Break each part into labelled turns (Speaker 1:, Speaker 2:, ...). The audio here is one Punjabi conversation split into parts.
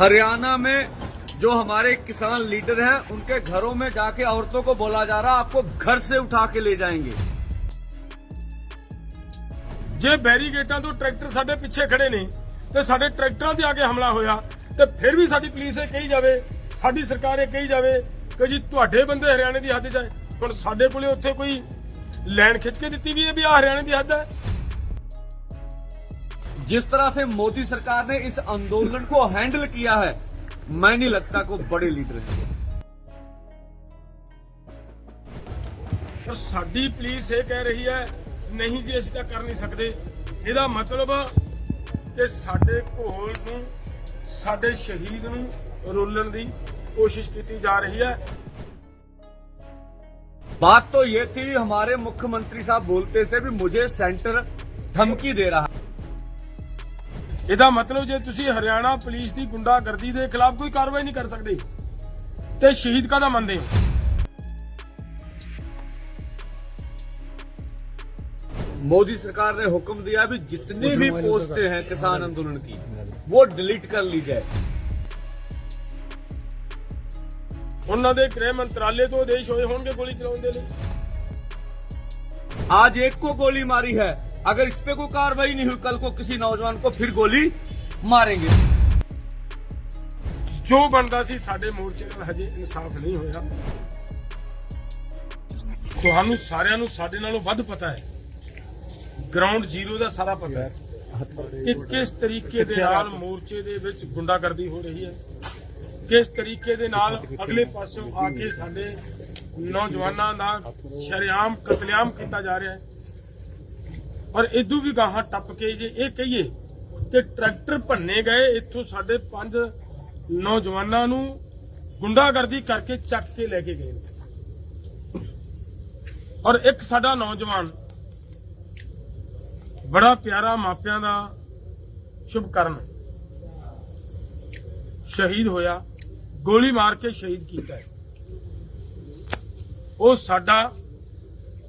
Speaker 1: हरियाणा में जो हमारे किसान लीडर हैं उनके घरों में जाके औरतों को बोला जा रहा आपको घर से उठा के ले जाएंगे
Speaker 2: ਜੇ ਬੈਰੀਗੇਟਾਂ ਤੋਂ ਟਰੈਕਟਰ ਸਾਡੇ ਪਿੱਛੇ ਖੜੇ ਨੇ ਤੇ ਸਾਡੇ ਟਰੈਕਟਰਾਂ ਤੇ ਆ ਕੇ ਹਮਲਾ ਹੋਇਆ ਤੇ ਫਿਰ ਵੀ ਸਾਡੀ ਪੁਲਿਸ ਇਹ ਕਹੀ ਜਾਵੇ ਸਾਡੀ ਸਰਕਾਰ ਇਹ ਕਹੀ ਜਾਵੇ ਕਿ ਜੀ ਤੁਹਾਡੇ ਬੰਦੇ ਹਰਿਆਣੇ ਦੀ ਹੱਦ 'ਚ ਹੈ ਹੁਣ ਸਾਡੇ ਕੋਲੇ ਉੱਥੇ ਕੋਈ ਲਾਈਨ ਖਿੱਚ ਕੇ ਦਿੱਤੀ ਵੀ ਹੈ ਵੀ ਆ ਹਰਿਆਣੇ ਦੀ ਹੱਦ ਹੈ
Speaker 1: जिस तरह से मोदी सरकार ने इस आंदोलन को हैंडल किया है मैं नहीं लगता को बड़े लीडर हैं
Speaker 2: ਪਰ ਸਾਡੀ ਪੁਲਿਸ ਇਹ ਕਹਿ ਰਹੀ ਹੈ ਨਹੀਂ ਜੀ ਅਸੀਂ ਤਾਂ ਕਰ ਨਹੀਂ ਸਕਦੇ ਇਹਦਾ ਮਤਲਬ ਕਿ ਸਾਡੇ ਘੋਲ ਨੂੰ ਸਾਡੇ ਸ਼ਹੀਦ ਨੂੰ ਰੋਲਣ ਦੀ ਕੋਸ਼ਿਸ਼ ਕੀਤੀ ਜਾ ਰਹੀ ਹੈ
Speaker 1: बात तो ये थी हमारे मुख्यमंत्री साहब बोलते से भी मुझे सेंटर धमकी दे रहा है
Speaker 2: ਇਹਦਾ ਮਤਲਬ ਜੇ ਤੁਸੀਂ ਹਰਿਆਣਾ ਪੁਲਿਸ ਦੀ ਗੁੰਡਾਗਰਦੀ ਦੇ ਖਿਲਾਫ ਕੋਈ ਕਾਰਵਾਈ ਨਹੀਂ ਕਰ ਸਕਦੇ ਤੇ ਸ਼ਹੀਦ ਕਾਹਦਾ ਮੰਨਦੇ ਹੋ
Speaker 1: मोदी सरकार ने हुक्म दिया भी जितनी भी पोस्टें हैं किसान आंदोलन की वो डिलीट कर ली जाए
Speaker 2: ਉਹਨਾਂ ਦੇ ਗ੍ਰਹਿ ਮੰਤਰਾਲੇ ਤੋਂ ਆਦੇਸ਼ ਹੋਏ ਹੋਣਗੇ ਗੋਲੀ ਚਲਾਉਣ ਦੇ ਲਈ
Speaker 1: आज एक को गोली मारी है अगर इस पे कोई कार्रवाई नहीं हुई कल को किसी नौजवान को फिर गोली मारेंगे
Speaker 2: ਜੋ ਬਣਦਾ ਸੀ ਸਾਡੇ ਮੋਰਚੇ ਨਾਲ ਹਜੇ ਇਨਸਾਫ ਨਹੀਂ ਹੋਇਆ ਤੁਹਾਨੂੰ ਸਾਰਿਆਂ ਨੂੰ ਸਾਡੇ ਨਾਲੋਂ ਵੱਧ ਪਤਾ ਹੈ ਗਰਾਊਂਡ ਜ਼ੀਰੋ ਦਾ ਸਾਰਾ ਪਤਾ ਹੈ ਕਿ ਕਿਸ ਤਰੀਕੇ ਦੇ ਨਾਲ ਮੋਰਚੇ ਦੇ ਵਿੱਚ ਗੁੰਡਾਗਰਦੀ ਹੋ ਰਹੀ ਹੈ ਕਿਸ ਤਰੀਕੇ ਦੇ ਨਾਲ ਅਗਲੇ ਪਾਸੋਂ ਆ ਕੇ ਸਾਡੇ ਨੌਜਵਾਨਾਂ ਦਾ ਸ਼ਰੇਆਮ ਕਤਲੇਆਮ ਕੀਤਾ ਜਾ ਰਿਹਾ ਹੈ ਔਰ ਇਦੋਂ ਵੀ ਗਾਹਾਂ ਟੱਪ ਕੇ ਜੇ ਇਹ ਕਹੀਏ ਕਿ ਟਰੈਕਟਰ ਭੰਨੇ ਗਏ, ਇੱਥੋਂ ਸਾਡੇ ਪੰਜ ਨੌਜਵਾਨਾਂ ਨੂੰ ਗੁੰਡਾਗਰਦੀ ਕਰਕੇ ਚੱਕ ਕੇ ਲੈ ਕੇ ਗਏ ਨੇ। ਔਰ ਇੱਕ ਸਾਡਾ ਨੌਜਵਾਨ ਬੜਾ ਪਿਆਰਾ ਮਾਪਿਆਂ ਦਾ ਸ਼ੁਭਕਰਨ। ਸ਼ਹੀਦ ਹੋਇਆ, ਗੋਲੀ ਮਾਰ ਕੇ ਸ਼ਹੀਦ ਕੀਤਾ ਉਹ ਸਾਡਾ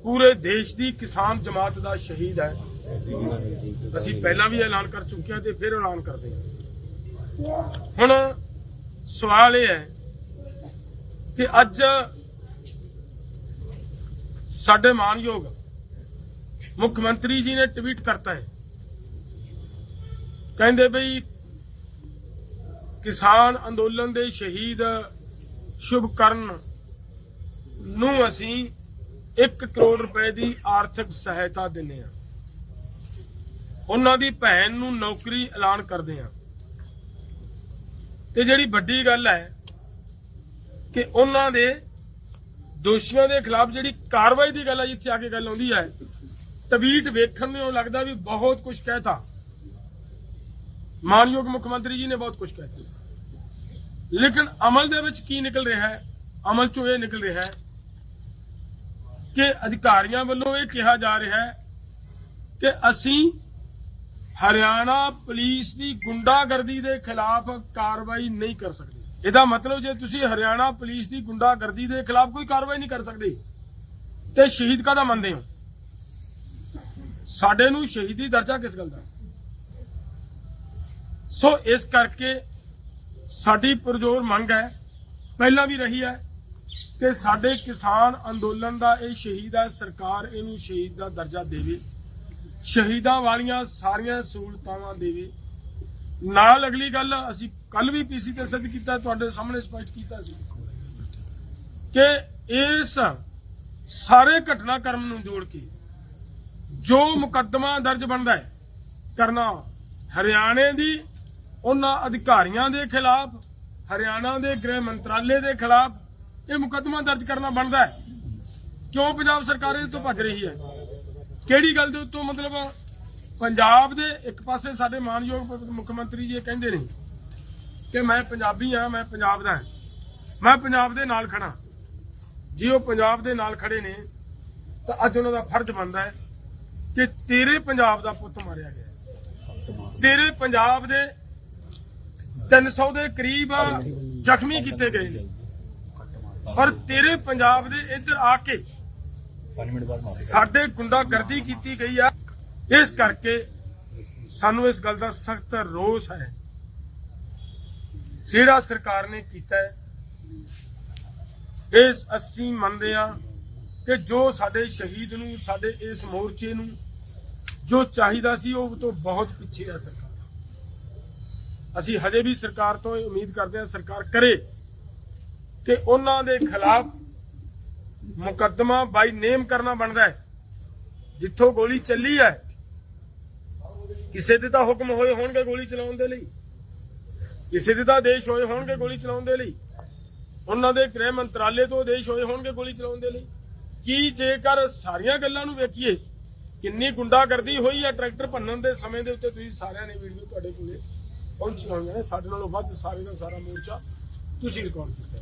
Speaker 2: ਪੂਰੇ ਦੇਸ਼ ਦੀ ਕਿਸਾਨ ਜਮਾਤ ਦਾ ਸ਼ਹੀਦ ਹੈ। ਅਸੀਂ ਪਹਿਲਾਂ ਵੀ ਐਲਾਨ ਕਰ ਚੁੱਕੇ ਹਾਂ ਤੇ ਫਿਰ ਐਲਾਨ ਕਰਦੇ ਹਾਂ। ਹੁਣ ਸਵਾਲ ਇਹ ਹੈ ਕਿ ਅੱਜ ਸਾਡੇ ਮਾਨਯੋਗ ਮੁੱਖ ਮੰਤਰੀ ਜੀ ਨੇ ਟਵੀਟ ਕਰਤਾ ਹੈ। ਕਹਿੰਦੇ ਬਈ, ਕਿਸਾਨ ਅੰਦੋਲਨ ਦੇ ਸ਼ਹੀਦ ਸ਼ੁਭਕਰਨ ਨੂੰ ਅਸੀਂ 1 ਕਰੋੜ ਰੁਪਏ ਦੀ ਆਰਥਿਕ ਸਹਾਇਤਾ ਦਿੰਨੇ ਆ ਉਹਨਾਂ ਦੀ ਭੈਣ ਨੂੰ ਨੌਕਰੀ ਐਲਾਨ ਕਰਦੇ ਆ ਤੇ ਜਿਹੜੀ ਵੱਡੀ ਗੱਲ ਹੈ ਕਿ ਉਹਨਾਂ ਦੇ ਦੋਸ਼ੀਆਂ ਦੇ ਖਿਲਾਫ ਜਿਹੜੀ ਕਾਰਵਾਈ ਦੀ ਗੱਲ ਹੈ ਜਿੱਥੇ ਆ ਕੇ ਗੱਲ ਆਉਂਦੀ ਹੈ ਟਵੀਟ ਵੇਖਣ ਨੂੰ ਲੱਗਦਾ ਵੀ ਬਹੁਤ ਕੁਝ ਕਹਿਤਾ ਮਾਨਯੋਗ ਮੁੱਖ ਮੰਤਰੀ ਜੀ ਨੇ ਬਹੁਤ ਕੁਝ ਕਹਿਤਾ ਲੇਕਿਨ ਅਮਲ ਦੇ ਵਿੱਚ ਕੀ ਨਿਕਲ ਰਿਹਾ ਹੈ? ਅਮਲ ਚੋਂ ਇਹ ਨਿਕਲ ਰਿਹਾ ਹੈ ਕਿ ਅਧਿਕਾਰੀਆਂ ਵੱਲੋਂ ਇਹ ਕਿਹਾ ਜਾ ਰਿਹਾ ਹੈ ਕਿ ਅਸੀਂ ਹਰਿਆਣਾ ਪੁਲਿਸ ਦੀ ਗੁੰਡਾਗਰਦੀ ਦੇ ਖਿਲਾਫ ਕਾਰਵਾਈ ਨਹੀਂ ਕਰ ਸਕਦੇ। ਇਹਦਾ ਮਤਲਬ ਜੇ ਤੁਸੀਂ ਹਰਿਆਣਾ ਪੁਲਿਸ ਦੀ ਗੁੰਡਾਗਰਦੀ ਦੇ ਖਿਲਾਫ ਕੋਈ ਕਾਰਵਾਈ ਨਹੀਂ ਕਰ ਸਕਦੇ, ਤੇ ਸ਼ਹੀਦ ਕਾਹਦਾ ਮੰਨਦੇ ਹੋ? ਸਾਡੇ ਨੂੰ ਸ਼ਹੀਦੀ ਦਰਜਾ ਕਿਸ ਗੱਲ ਦਾ? ਸੋ ਇਸ ਕਰਕੇ ਸਾਡੀ ਪਰਜ਼ੋਰ ਮੰਗ ਹੈ, ਪਹਿਲਾਂ ਵੀ ਰਹੀ ਹੈ ਕਿ ਸਾਡੇ ਕਿਸਾਨ ਅੰਦੋਲਨ ਦਾ ਇਹ ਸ਼ਹੀਦ ਹੈ, ਸਰਕਾਰ ਇਹਨੂੰ ਸ਼ਹੀਦ ਦਾ ਦਰਜਾ ਦੇਵੇ। ਸ਼ਹੀਦਾਂ ਵਾਲੀਆਂ ਸਾਰੀਆਂ ਸਹੂਲਤਾਵਾਂ ਦੇਵੇ। ਨਾਲ ਅਗਲੀ ਗੱਲ, ਅਸੀਂ ਕੱਲ ਵੀ ਪੀਸੀ ਤੇ ਸਿੱਧ ਕੀਤਾ, ਤੁਹਾਡੇ ਸਾਹਮਣੇ ਸਪਸ਼ਟ ਕੀਤਾ ਸੀ ਕਿ ਇਸ ਸਾਰੇ ਘਟਨਾਕ੍ਰਮ ਨੂੰ ਜੋੜ ਕੇ ਜੋ ਮੁਕੱਦਮਾ ਦਰਜ ਬਣਦਾ ਹੈ, ਕਰਨਾ ਹਰਿਆਣੇ ਦੀ, ਉਹਨਾਂ ਅਧਿਕਾਰੀਆਂ ਦੇ ਖਿਲਾਫ, ਹਰਿਆਣਾ ਦੇ ਗ੍ਰਹਿ ਮੰਤਰਾਲੇ ਦੇ ਖਿਲਾਫ ਇਹ ਮੁਕੱਦਮਾ ਦਰਜ ਕਰਨਾ ਬਣਦਾ ਹੈ। ਕਿਉਂ ਪੰਜਾਬ ਸਰਕਾਰ ਇਹਦੇ ਤੋਂ ਭੱਜ ਰਹੀ ਹੈ? ਕਿਹੜੀ ਗੱਲ ਦੇ ਉੱਤੋਂ ਮਤਲਬ ਪੰਜਾਬ ਦੇ ਇੱਕ ਪਾਸੇ ਸਾਡੇ ਮਾਨਯੋਗ ਮੁੱਖ ਮੰਤਰੀ ਜੀ ਇਹ ਕਹਿੰਦੇ ਨੇ ਕਿ ਮੈਂ ਪੰਜਾਬੀ ਆ ਮੈਂ ਪੰਜਾਬ ਦਾ ਮੈਂ ਪੰਜਾਬ ਦੇ ਨਾਲ ਖੜਾ ਜੇ ਉਹ ਪੰਜਾਬ ਦੇ ਨਾਲ ਖੜੇ ਨੇ, ਤਾਂ ਅੱਜ ਉਹਨਾਂ ਦਾ ਫਰਜ਼ ਬਣਦਾ ਹੈ ਕਿ ਤੇਰੇ ਪੰਜਾਬ ਦਾ ਪੁੱਤ ਮਾਰਿਆ ਗਿਆ ਤੇਰੇ ਪੰਜਾਬ ਦੇ 300 ਦੇ ਕਰੀਬ ਜ਼ਖਮੀ ਕੀਤੇ ਗਏ ਨੇ। ਪਰ ਤੇਰੇ ਪੰਜਾਬ ਦੇ ਇੱਧਰ ਆ ਕੇ ਸਾਡੇ ਗੁੰਡਾਗਰਦੀ ਕੀਤੀ ਗਈ ਆ। ਇਸ ਕਰਕੇ ਸਾਨੂੰ ਇਸ ਗੱਲ ਦਾ ਸਖਤ ਰੋਸ ਹੈ। ਜਿਹੜਾ ਸਰਕਾਰ ਨੇ ਕੀਤਾ ਹੈ ਇਸ ਅਸੀਂ ਮੰਨਦੇ ਆ ਕਿ ਜੋ ਸਾਡੇ ਸ਼ਹੀਦ ਨੂੰ ਸਾਡੇ ਇਸ ਮੋਰਚੇ ਨੂੰ ਜੋ ਚਾਹੀਦਾ ਸੀ ਉਹ ਤੋਂ ਬਹੁਤ ਪਿੱਛੇ ਆ ਸਰਕਾਰ। ਅਸੀਂ ਹਜੇ ਵੀ ਸਰਕਾਰ ਤੋਂ ਇਹ ਉਮੀਦ ਕਰਦੇ ਹਾਂ ਸਰਕਾਰ ਕਰੇ। ਕਿ ਉਹਨਾਂ ਦੇ ਖਿਲਾਫ ਮੁਕੱਦਮਾ ਬਾਈ ਨੇਮ ਕਰਨਾ ਬਣਦਾ ਹੈ। ਜਿੱਥੋਂ ਗੋਲੀ ਚੱਲੀ ਹੈ, ਕਿਸੇ ਦੇ ਤਾਂ ਹੁਕਮ ਹੋਏ ਹੋਣਗੇ ਗੋਲੀ ਚਲਾਉਣ ਦੇ ਲਈ। ਕਿਸੇ ਦੇ ਤਾਂ ਆਦੇਸ਼ ਹੋਏ ਹੋਣਗੇ ਗੋਲੀ ਚਲਾਉਣ ਦੇ ਲਈ। ਉਹਨਾਂ ਦੇ ਗ੍ਰਹਿ ਮੰਤਰਾਲੇ ਤੋਂ ਆਦੇਸ਼ ਹੋਏ ਹੋਣਗੇ ਗੋਲੀ ਚਲਾਉਣ ਦੇ ਲਈ। ਕੀ ਜੇਕਰ ਸਾਰੀਆਂ ਗੱਲਾਂ ਨੂੰ ਵੇਖੀਏ, ਕਿੰਨੀ ਗੁੰਡਾਗਰਦੀ ਹੋਈ ਹੈ ਟਰੈਕਟਰ ਭੰਨਣ ਦੇ ਸਮੇਂ ਦੇ ਉੱਤੇ, ਤੁਸੀਂ ਸਾਰਿਆਂ ਨੇ ਵੀਡੀਓ ਤੁਹਾਡੇ ਕੋਲੇ ਪਹੁੰਚੀਆਂ ਹੋਈਆਂ ਨੇ। ਸਾਡੇ ਨਾਲੋਂ ਵੱਧ ਸਾਰੇ ਦਾ ਸਾਰਾ ਮੋਰਚਾ ਤੁਸੀਂ ਰਿਕਾਰਡ ਕੀਤਾ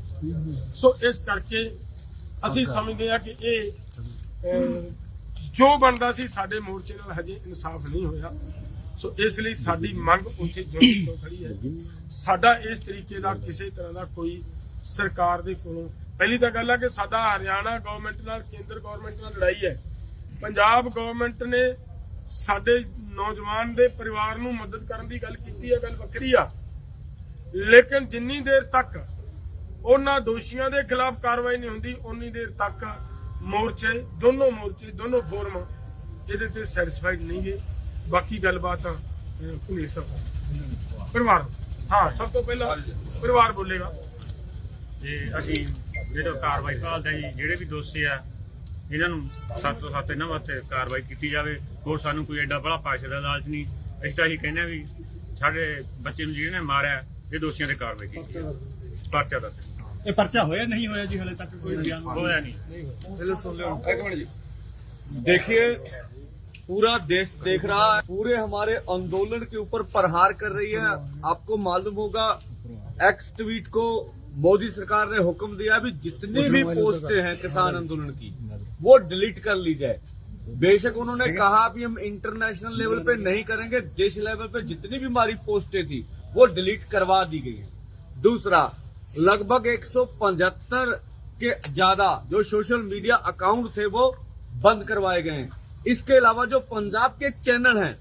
Speaker 2: ਸੋ ਇਸ ਕਰਕੇ ਅਸੀਂ ਸਮਝਦੇ ਹਾਂ ਕਿ ਇਹ ਜੋ ਬਣਦਾ ਸੀ ਸਾਡੇ ਮੋਰਚੇ ਨਾਲ ਹਜੇ ਇਨਸਾਫ ਨਹੀਂ ਹੋਇਆ। ਸੋ ਇਸ ਲਈ ਸਾਡੀ ਮੰਗ ਉੱਥੇ ਜੁੜੀ ਤੋਂ ਖੜੀ ਹੈ। ਸਾਡਾ ਇਸ ਤਰੀਕੇ ਦਾ ਕਿਸੇ ਤਰ੍ਹਾਂ ਦਾ ਕੋਈ ਸਰਕਾਰ ਦੇ ਕੋਲੋਂ ਪਹਿਲੀ ਤਾਂ ਗੱਲ ਹੈ ਕਿ ਸਾਡਾ ਹਰਿਆਣਾ ਗਵਰਨਮੈਂਟ ਨਾਲ ਕੇਂਦਰ ਗਵਰਨਮੈਂਟ ਨਾਲ ਲੜਾਈ ਹੈ। ਪੰਜਾਬ ਗਵਰਨਮੈਂਟ ਨੇ ਸਾਡੇ ਨੌਜਵਾਨ ਦੇ ਪਰਿਵਾਰ ਨੂੰ ਮਦਦ ਕਰਨ ਦੀ ਗੱਲ ਕੀਤੀ ਹੈ ਗੱਲ ਵੱਖਰੀ ਆ। ਲੇਕਿਨ ਜਿੰਨੀ ਦੇਰ ਤੱਕ ਉਹਨਾਂ ਦੋਸ਼ੀਆਂ ਦੇ ਖਿਲਾਫ ਕਾਰਵਾਈ ਨਹੀਂ ਹੁੰਦੀ, ਉਨੀ ਦੇਰ ਤੱਕ ਮੋਰਚੇ, ਦੋਨੋਂ ਮੋਰਚੇ, ਦੋਨੋਂ ਫੋਰਮ ਇਹਦੇ ਤੇ ਸੈਟੀਸਫਾਈਡ ਨਹੀਂ ਗੇ ਬਾਕੀ ਗੱਲਬਾਤ ਪੁਲਿਸ ਸਾਹਿਬ ਪਰਿਵਾਰ ਹਾਂ, ਸਭ ਤੋਂ ਪਹਿਲਾਂ ਪਰਿਵਾਰ ਬੋਲੇਗਾ।
Speaker 3: ਤੇ ਅਸੀਂ ਜਿਹੜਾ ਕਾਰਵਾਈ ਭਾਲਦੇ ਜੀ, ਜਿਹੜੇ ਵੀ ਦੋਸ਼ੀ ਆ, ਇਹਨਾਂ ਨੂੰ ਸੱਤ ਤੋਂ ਸੱਤ ਇਹਨਾਂ ਵਾਸਤੇ ਕਾਰਵਾਈ ਕੀਤੀ ਜਾਵੇ। ਹੋਰ ਸਾਨੂੰ ਕੋਈ ਐਡਾ ਬੜਾ ਪੈਸੇ ਦਾ ਲਾਲਚ ਨਹੀਂ। ਅਸੀਂ ਤਾਂ ਇਹੀ ਕਹਿੰਦੇ ਹਾਂ ਵੀ ਸਾਡੇ ਬੱਚੇ ਨੂੰ ਜਿਹਨੇ ਮਾਰਿਆ, ਇਹ ਦੋਸ਼ੀਆਂ ਤੇ ਕਾਰਵਾਈ ਕੀਤੀ ਜਾਵੇ। ਪਰਚਾ ਦੱਸ
Speaker 4: ਇਹ ਪਰਚਾ ਹੋਇਆ ਨਹੀਂ ਹੋਇਆ ਜੀ ਹਲੇ ਤੱਕ ਕੋਈ ਬਿਆਨ
Speaker 3: ਹੋਇਆ ਨਹੀਂ
Speaker 1: एक मिनट जी देखिए पूरा देश देख रहा है पूरे हमारे आंदोलन के ऊपर प्रहार कर रही है आपको मालूम होगा एक्स ट्वीट को मोदी सरकार ने हुक्म दिया भी जितनी भी पोस्टें हैं किसान आंदोलन की वो डिलीट कर ली जाए बेशक उन्होंने कहा भी हम इंटरनेशनल लेवल पे नहीं करेंगे देश लेवल पे जितनी भी हमारी पोस्टें थी वो डिलीट करवा दी गई है दूसरा लगभग 175 के ज़्यादा जो सोशल मीडिया अकाउंट थे वो बंद करवाए गए हैं। इसके अलावा जो पंजाब के चैनल हैं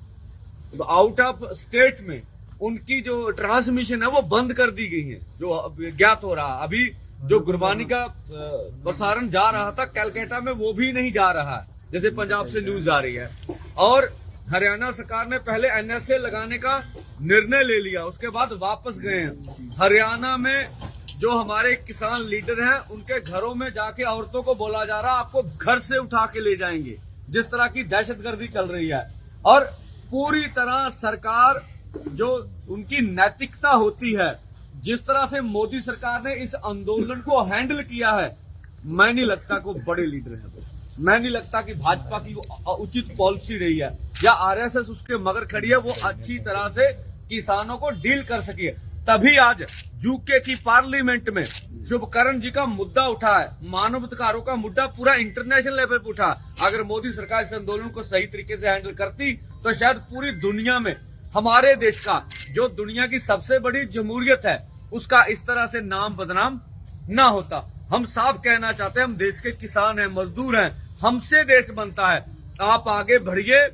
Speaker 1: आउट ऑफ़ स्टेट में उनकी जो ट्रांसमिशन है वो बंद कर दी गई है जो ज्ञात हो रहा अभी जो गुरबानी का प्रसारण जा रहा था कैलकाटा में वो भी नहीं जा रहा है जैसे पंजाब से न्यूज़ आ रही है। और हरियाणा सरकार ने पहले एनएसए लगाने का निर्णय ले लिया उसके बाद वापस गए हैं। हरियाणा में जो हमारे किसान लीडर हैं, उनके घरों में जाके औरतों को बोला जा रहा, आपको घर से उठा के ले जाएँगे, जिस तरह की दहशतगर्दी चल रही है। और पूरी तरह सरकार जो उनकी नैतिकता होती है, जिस तरह से मोदी सरकार ने इस आंदोलन को हैंडल किया है, मैं नहीं लगता को बड़े लीडर हैं मैं नहीं लगता कि भाजपा की उचित पॉलिसी रही है, या आरएसएस उसके मगर खड़ी है, वो अच्छी तरह से किसानों को डील कर सकी है। तभी आज यूके की पार्लियामेंट में शुभकरण जी का मुद्दा उठा है। मानव अधिकारों का मुद्दा पूरा इंटरनेशनल लेवल पर उठा अगर मोदी सरकार इस आंदोलन को सही तरीके से हैंडल करती तो शायद पूरी दुनिया में, हमारे देश का, जो दुनिया की सबसे बड़ी जमहूरियत है, उसका इस तरह से नाम बदनाम ना होता। हम साफ़ कहना चाहते हैं, हम देश के किसान हैं, मजदूर हैं, हमसे देश बनता है। आप आगे बढ़िए